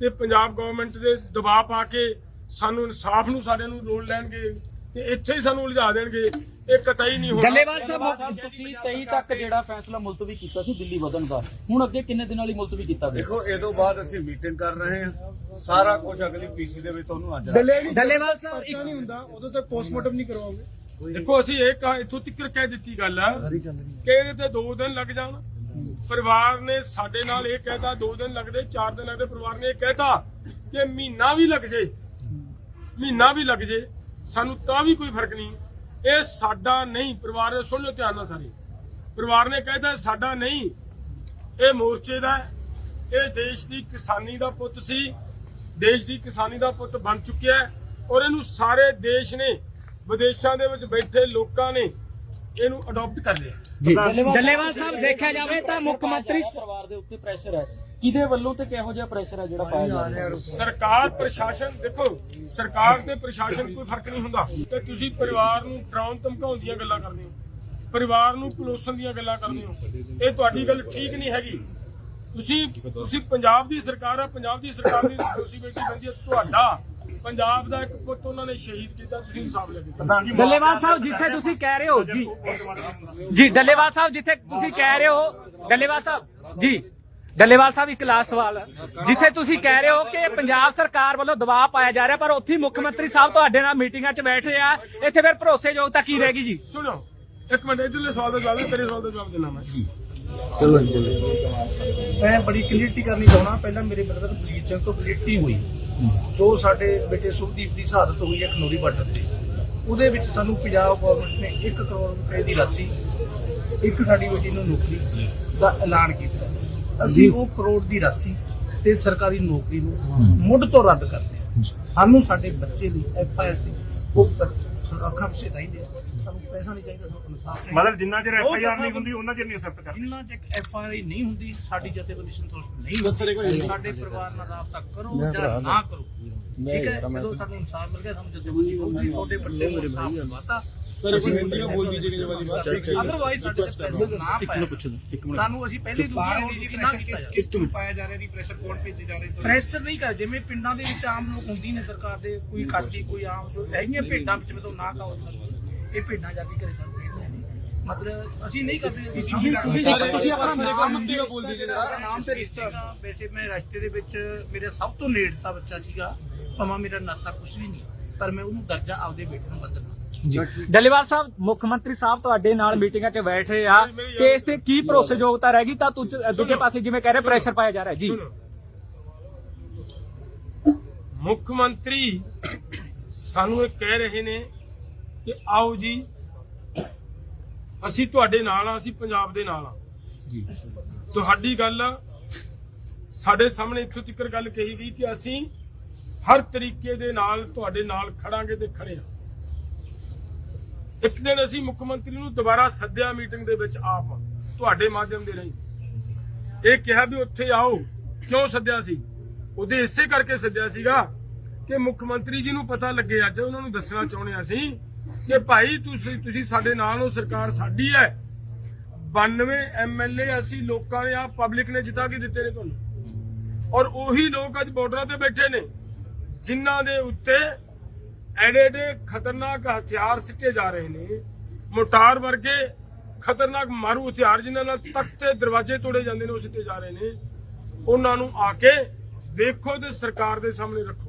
Speaker 2: ਤੇ ਪੰਜਾਬ ਗਵਰਨਮੈਂਟ ਦੇ ਦਬਾਅ ਪਾ ਕੇ ਸਾਨੂੰ ਇਨਸਾਫ ਨੂੰ ਸਾਡੇ ਨੂੰ ਰੋਲ ਲੈਣਗੇ ਤੇ ਇੱਥੇ ਹੀ ਸਾਨੂੰ ਉਲਝਾ ਦੇਣਗੇ। ਇਹ ਕਤਈ ਨਹੀਂ ਹੋਣਾ।
Speaker 5: ਡੱਲੇਵਾਲ ਸਾਹਿਬ ਤੁਸੀਂ 23 ਤੱਕ ਜਿਹੜਾ ਫੈਸਲਾ ਮੁਲਤਵੀ ਕੀਤਾ ਸੀ ਦਿੱਲੀ ਵਧਣ ਦਾ ਹੁਣ ਅੱਗੇ ਕਿੰਨੇ ਦਿਨਾਂ ਲਈ ਮੁਲਤਵੀ ਕੀਤਾ
Speaker 1: ਦੇਖੋ ਇਹ ਤੋਂ ਬਾਅਦ ਅਸੀਂ ਮੀਟਿੰਗ ਕਰ ਰਹੇ ਹਾਂ। ਸਾਰਾ ਕੁਝ ਅਗਲੀ ਪੀਸੀ ਦੇ ਵਿੱਚ ਤੁਹਾਨੂੰ ਅੱਜ
Speaker 6: ਡੱਲੇਵਾਲ
Speaker 5: ਡੱਲੇਵਾਲ ਸਾਹਿਬ
Speaker 6: ਇੱਕ ਨਹੀਂ ਹੁੰਦਾ ਉਦੋਂ ਤੱਕ ਪੋਸਟਮਾਰਟਮ ਨਹੀਂ ਕਰਵਾਓਗੇ।
Speaker 2: ਦੇਖੋ ਅਸੀਂ ਇਹ ਕਹਾ ਇੱਥੋਂ ਤੱਕ ਕਹਿ ਦਿੱਤੀ ਗੱਲ ਆ ਕਿ ਇਹਦੇ ਤੇ 2 ਦਿਨ ਲੱਗ ਜਾਣ। ਪਰਿਵਾਰ ਨੇ ਸਾਡੇ ਨਾਲ ਇਹ ਕਹਿਤਾ 2 ਦਿਨ ਲੱਗਦੇ 4 ਦਿਨ ਲੱਗਦੇ ਪਰਿਵਾਰ ਨੇ ਇਹ ਕਹਿਤਾ ਕਿ ਮਹੀਨਾ ਵੀ ਲੱਗ ਜੇ। ਮਹੀਨਾ ਵੀ ਲੱਗ ਜੇ। ਸਾਨੂੰ ਤਾਂ ਵੀ ਕੋਈ ਫ਼ਰਕ ਨਹੀਂ। ਇਹ ਸਾਡਾ ਨਹੀਂ ਪਰਿਵਾਰ ਨੇ ਸੁਣ ਲਿਓ ਧਿਆਨ ਨਾਲ ਸਾਰੇ। ਪਰਿਵਾਰ ਨੇ ਕਹਿਤਾ ਸਾਡਾ ਨਹੀਂ। ਇਹ ਮੋਰਚੇ ਦਾ। ਇਹ ਦੇਸ਼ ਦੀ ਕਿਸਾਨੀ ਦਾ ਪੁੱਤ ਸੀ। ਦੇਸ਼ ਦੀ ਕਿਸਾਨੀ ਦਾ ਪੁੱਤ ਬਣ ਚੁੱਕਿਆ ਹੈ ਔਰ ਇਹਨੂੰ ਸਾਰੇ ਦੇਸ਼ ਨੇ ਵਿਦੇਸ਼ਾਂ ਦੇ ਵਿੱਚ ਬੈਠੇ ਲੋਕਾਂ ਨੇ ਇਹਨੂੰ ਅਡਾਪਟ ਕਰ ਲਿਆ।
Speaker 5: ਜੀ। ਡੱਲੇਵਾਲ ਸਾਹਿਬ ਦੇਖਿਆ ਜਾਵੇ ਤਾਂ ਮੁੱਖ ਮੰਤਰੀ ਪਰਿਵਾਰ ਦੇ ਉੱਤੇ ਪ੍ਰੈਸ਼ਰ ਹੈ। ਕਿਹਦੇ ਵੱਲੋਂ ਤੇ ਕਿਹੋ ਜਿਹਾ ਪ੍ਰੈਸ਼ਰ ਹੈ ਜਿਹੜਾ ਪਾਇਆ ਜਾ ਰਿਹਾ ਹੈ?
Speaker 2: ਸਰਕਾਰ ਪ੍ਰਸ਼ਾਸਨ ਦੇਖੋ ਸਰਕਾਰ ਤੇ ਪ੍ਰਸ਼ਾਸਨ ਕੋਈ ਫ਼ਰਕ ਨਹੀਂ ਹੁੰਦਾ। ਤੇ ਤੁਸੀਂ ਪਰਿਵਾਰ ਨੂੰ ਡਰਾਉਣ ਧਮਕਾਉਣ ਦੀਆਂ ਗੱਲਾਂ ਕਰਦੇ ਹੋ। ਪਰਿਵਾਰ ਨੂੰ ਪਲੋਸਣ ਦੀਆਂ ਗੱਲਾਂ ਕਰਦੇ ਹੋ। ਇਹ ਤੁਹਾਡੀ ਗੱਲ ਠੀਕ ਨਹੀਂ ਹੈਗੀ। ਤੁਸੀਂ ਤੁਸੀਂ ਪੰਜਾਬ ਦੀ ਸਰਕਾਰ ਆ ਪੰਜਾਬ ਦੀ ਸਰਕਾਰ ਦੀ ਰਿਸਪੌਂਸਿਬਿਲਟੀ ਬਣਦੀ ਹੈ ਤੁਹਾਡਾ ਪੰਜਾਬ ਦਾ ਇੱਕ ਪੁੱਤ ਉਹਨਾਂ ਨੇ ਸ਼ਹੀਦ ਕੀਤਾ ਤੁਸੀਂ ਇਨਸਾਫ ਲੈ ਕੇ।
Speaker 5: ਡੱਲੇਵਾਲ ਸਾਹਿਬ ਜਿੱਥੇ ਤੁਸੀਂ ਕਹਿ ਰਹੇ ਹੋ ਜੀ। ਜੀ ਡੱਲੇਵਾਲ ਸਾਹਿਬ ਜਿੱਥੇ ਤੁਸੀਂ ਕਹਿ ਰਹੇ ਹੋ ਡੱਲੇਵਾਲ ਸਾਹਿਬ ਜੀ। ਡੱਲੇਵਾਲ ਸਾਹਿਬ ਇੱਕ ਲਾਸਟ ਸਵਾਲ। ਜਿੱਥੇ ਤੁਸੀਂ ਕਹਿ ਰਹੇ ਹੋ ਕਿ ਪੰਜਾਬ ਸਰਕਾਰ ਵੱਲੋਂ ਦਬਾਅ ਪਾਇਆ ਜਾ ਰਿਹਾ ਪਰ ਉੱਥੇ ਮੁੱਖ ਮੰਤਰੀ ਸਾਹਿਬ ਤੁਹਾਡੇ ਨਾਲ ਮੀਟਿੰਗਾਂ 'ਚ ਬੈਠ ਰਹੇ ਆ। ਇੱਥੇ ਫਿਰ ਭਰੋਸੇਯੋਗਤਾ ਕੀ ਰਹੇਗੀ ਜੀ?
Speaker 2: ਸੁਣੋ ਇੱਕ ਮਿੰਟ ਇਧਰਲੇ ਸਵਾਲ ਦਾ ਜਵਾਬ ਤੇਰੇ ਸਵਾਲ ਦਾ ਜਵਾਬ ਦੇਣਾ ਮੈਂ।
Speaker 8: ਮੈਂ ਬੜੀ ਕਲੀਅਰਟੀ ਕਰਨੀ ਚਾਹਣਾ ਪਹਿਲਾਂ ਮੇਰੇ ਬ੍ਰਦਰ ਬਲਜੀਤ ਸਿੰਘ ਤੋਂ ਕਲੀਅਰਟੀ ਹੋਈ। ਜੋ ਸਾਡੇ ਬੇਟੇ ਸੁਖਦੀਪ ਦੀ ਸ਼ਹਾਦਤ ਹੋਈ ਹੈ ਖਨੋਰੀ ਬਾਰਡਰ ਤੇ ਉਹਦੇ ਵਿੱਚ ਸਾਨੂੰ ਪੰਜਾਬ ਗਵਰਨਮੈਂਟ ਨੇ 1 ਕਰੋੜ ਰੁਪਏ ਦੀ ਰਾਸ਼ੀ ਇੱਕ ਸਾਡੀ ਬੇਟੀ ਨੂੰ ਨੌਕਰੀ ਦਾ ਐਲਾਨ ਕੀਤਾ। ਅਸੀਂ ਉਹ ਕਰੋੜ ਦੀ ਰਾਸ਼ੀ ਤੇ ਸਰਕਾਰੀ ਨੌਕਰੀ ਨੂੰ ਮੁੱਢ ਤੋਂ ਰੱਦ ਕਰਦੇ ਹਾਂ। ਸਾਨੂੰ ਸਾਡੇ ਬੱਚੇ ਦੀ ਐਫ ਆਈ ਆਰ ਤੇ ਉਹ ਸੁਰੱਖਿਆ ਚਾਹੀਦੇ ਆ।
Speaker 9: ਮਤਲਬ ਜਿੰਨਾ ਚਿਰ ਐਫ ਆਈ ਆਰ ਨਹੀਂ ਹੁੰਦੀ ਉਹਨਾਂ ਚਿਰ ਨਹੀਂ ਅਸੈਪਟ ਕਰਦੇ।
Speaker 8: ਜਿੰਨਾ ਚਿਰ ਐਫ ਆਰ ਨਹੀਂ ਹੁੰਦੀ ਸਾਡੀ ਜਥੇਬੰਦੀ ਸੰਤੁਸ਼ਟ ਨਹੀਂ ਹੁੰਦੀ। ਸਾਡੇ ਪਰਿਵਾਰ ਨਾਲ ਰਾਬਤਾ ਕਰੋ ਜਾਂ ਨਾ ਕਰੋ। ਠੀਕ ਹੈ? ਜਦੋਂ ਸਾਨੂੰ ਇਨਸਾਫ ਮਿਲ ਗਿਆ ਸਾਨੂੰ ਜਥੇਬੰਦੀ ਹੋਊਗੀ ਤੁਹਾਡੇ ਵੱਡੇ ਮੇਰੇ ਭਾਈ ਮਾਤਾ
Speaker 7: ਸਰ ਅਸੀਂ ਹਿੰਦੀ ਨਾਲ ਬੋਲ ਦੀਜੀਏ ਜੇ ਵਾਲੀ ਬਾਤ
Speaker 8: ਅਦਰਵਾਈਜ਼ ਸਾਡੇ ਪੈਸੇ ਨਾ ਪਾਇਆ। ਸਾਨੂੰ ਅਸੀਂ ਪਹਿਲੇ ਦੂਜੇ ਦੀ ਜੀ ਕਿਸ
Speaker 4: ਕਿਸ ਤੋਂ ਪਾਇਆ ਜਾ ਰਿਹਾ ਦੀ ਪ੍ਰੈਸ਼ਰ ਕੌਣ ਭੇਜੇ ਜਾ ਰਹੇ
Speaker 8: ਪ੍ਰੈਸ਼ਰ ਨਹੀਂ ਕਰ ਜਿਵੇਂ ਪਿੰਡਾਂ ਦੇ ਵਿੱਚ ਆਮ ਲੋਕ ਹੁੰਦੀ ਨੇ ਸਰਕਾਰ ਦੇ ਕੋਈ ਕਾਜੀ ਕੋਈ ਆਮ ਜੋ ਹੈਗੀਆਂ ਭੇਡਾਂ ਵਿੱਚ ਮੈਂ ਤੋਂ ਨਾ ਕਹੋ ਇਹ ਭੇਡਾਂ ਜਾ ਕੇ ਘਰੇ ਸਾਨੂੰ ਫੇਰਦੇ ਨੇ ਮਤਲਬ ਅਸੀਂ ਨਹੀਂ ਕਰਦੇ ਅਸੀਂ
Speaker 5: ਤੁਸੀਂ ਤੁਸੀਂ ਤੁਸੀਂ ਆਪਣਾ ਨਾਮ
Speaker 7: ਕਿਉਂ ਬੋਲ ਦਿੱਤੇ
Speaker 8: ਜਰਾ ਨਾਮ ਤੇ ਰਿਸ਼ਤਾ ਵੈਸੇ ਮੈਂ ਰਾਸ਼ਟਰ ਦੇ ਵਿੱਚ ਮੇਰੇ ਸਭ ਤੋਂ ਨੇੜਤਾ ਬੱਚਾ ਸੀਗਾ। ਭਾਵੇਂ ਮੇਰਾ ਨਾਤਾ ਕੁਝ ਵੀ ਨਹੀਂ ਪਰ ਮੈਂ ਉਹਨੂੰ ਦਰਜਾ ਆਪਦੇ ਬੇਟੇ ਨੂੰ ਬਦਲਣਾ
Speaker 5: ਡੱਲੇਵਾਲ ਸਾਹਿਬ ਮੁੱਖ ਮੰਤਰੀ ਸਾਹਿਬ ਤੁਹਾਡੇ ਨਾਲ ਮੀਟਿੰਗਾਂ 'ਚ ਬੈਠੇ ਆ। ਤੇ ਇਸ ਤੇ ਕੀ ਭਰੋਸੇਯੋਗਤਾ ਰਹੇਗੀ ਤਾਂ ਦੂਜੇ ਪਾਸੇ ਜਿਵੇਂ ਕਹਿ ਰਹੇ ਪ੍ਰੈਸ਼ਰ ਪਾਇਆ ਜਾ ਰਿਹਾ। ਜੀ।
Speaker 2: ਮੁੱਖ ਮੰਤਰੀ ਸਾਨੂੰ ਇਹ ਕਹਿ ਰਹੇ ਨੇ ਕਿ ਆਓ ਜੀ ਅਸੀਂ ਤੁਹਾਡੇ ਨਾਲ ਆ ਅਸੀਂ ਪੰਜਾਬ ਦੇ ਨਾਲ ਆ ਜੀ। ਤੁਹਾਡੀ ਗੱਲ ਸਾਡੇ ਸਾਹਮਣੇ ਇੱਥੋਂ ਤੱਕ ਗੱਲ ਕਹੀ ਗਈ ਕਿ ਅਸੀਂ ਹਰ ਤਰੀਕੇ ਦੇ ਨਾਲ ਤੁਹਾਡੇ ਨਾਲ ਖੜਾਂਗੇ ਤੇ ਖੜੇ ਆ ਇੱਕ ਦਿਨ ਅਸੀਂ ਮੁੱਖ ਮੰਤਰੀ ਨੂੰ ਦੁਬਾਰਾ ਸੱਦਿਆ ਮੀਟਿੰਗ ਦੇ ਵਿੱਚ ਆਪ। ਤੁਹਾਡੇ ਮਾਧਿਅਮ ਦੇ ਰਾਹੀਂ। ਇਹ ਕਿਹਾ ਵੀ ਉੱਥੇ ਆਓ। ਕਿਉਂ ਸੱਦਿਆ ਸੀ? ਉਹਦੇ ਇਸੇ ਕਰਕੇ ਸੱਦਿਆ ਸੀਗਾ ਕਿ ਮੁੱਖ ਮੰਤਰੀ ਜੀ ਨੂੰ ਪਤਾ ਲੱਗੇ ਅੱਜ ਉਹਨਾਂ ਨੂੰ ਦੱਸਣਾ ਚਾਹੁੰਦੇ ਅਸੀਂ ਕਿ ਭਾਈ ਤੁਸੀਂ ਤੁਸੀਂ ਸਾਡੇ ਨਾਲ ਹੋ, ਸਰਕਾਰ ਸਾਡੀ ਹੈ। 92 ਐਮਐਲਏ ਅਸੀਂ ਲੋਕਾਂ ਨੇ ਆ ਪਬਲਿਕ ਨੇ ਜਿਤਾ ਕੇ ਦਿੱਤੇ ਨੇ ਤੁਹਾਨੂੰ। ਔਰ ਉਹੀ ਲੋਕ ਅੱਜ ਬਾਰਡਰਾਂ ਤੇ ਬੈਠੇ ਨੇ, ਜਿਨ੍ਹਾਂ ਦੇ ਉੱਤੇ ਐਡੇ ਐਡੇ ਖਤਰਨਾਕ ਹਥਿਆਰ ਸਿੱਟੇ ਜਾ ਰਹੇ ਨੇ। ਮੋਟਾਰ ਵਰਗੇ ਖਤਰਨਾਕ ਮਾਰੂ ਹਥਿਆਰ ਜਿਨ੍ਹਾਂ ਨਾਲ ਤਖਤ ਤੇ ਦਰਵਾਜ਼ੇ ਤੋੜੇ ਜਾਂਦੇ ਨੇ, ਉਹ ਸਿੱਟੇ ਜਾ ਰਹੇ ਨੇ। ਉਹਨਾਂ ਨੂੰ ਆ ਕੇ ਵੇਖੋ ਤੇ ਸਰਕਾਰ ਦੇ ਸਾਹਮਣੇ ਰੱਖੋ।